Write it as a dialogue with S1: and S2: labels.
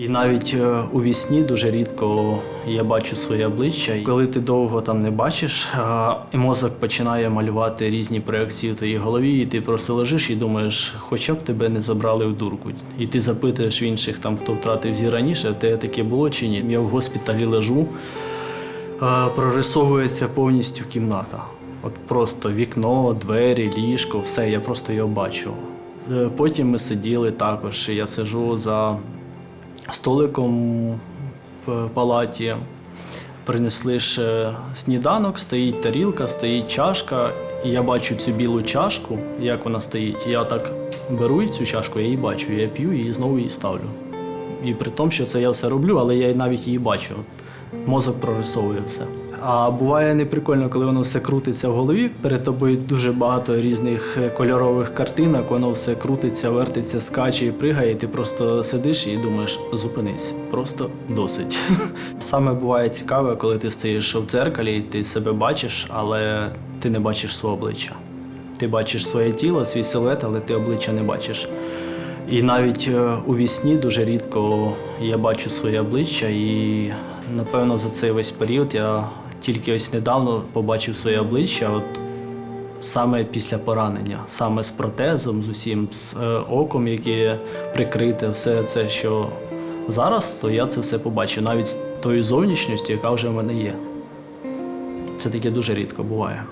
S1: І навіть е, у вісні дуже рідко я бачу своє обличчя. Коли ти довго там не бачиш, е, і мозок починає малювати різні проекції в твоїй голові, і ти просто лежиш і думаєш, хоча б тебе не забрали в дурку. І ти запитуєш в інших, там, хто втратив зір раніше, те таке було чи ні. Я в госпіталі лежу, е, прорисовується повністю кімната. От просто вікно, двері, ліжко, все, я просто його бачу. Потім ми сиділи також. Я сиджу за столиком в палаті. Принесли ще сніданок, стоїть тарілка, стоїть чашка, і я бачу цю білу чашку, як вона стоїть. Я так беру цю чашку, я її бачу, я п'ю і знову її ставлю. І при тому, що це я все роблю, але я навіть її бачу. Мозок прорисовує все. А буває неприкольно, коли воно все крутиться в голові. Перед тобою дуже багато різних е, кольорових картинок, воно все крутиться, вертиться, скаче і пригає. І ти просто сидиш і думаєш, зупинись, просто досить. Саме буває цікаве, коли ти стоїш в дзеркалі, і ти себе бачиш, але ти не бачиш свого обличчя. Ти бачиш своє тіло, свій силует, але ти обличчя не бачиш. І навіть е, у вісні дуже рідко я бачу своє обличчя, і напевно за цей весь період я тільки ось недавно побачив своє обличчя, от саме після поранення, саме з протезом, з усім, з е, оком, яке прикрите, все це, що зараз, то я це все побачив, навіть з тою зовнішністю, яка вже в мене є. Це таке дуже рідко буває.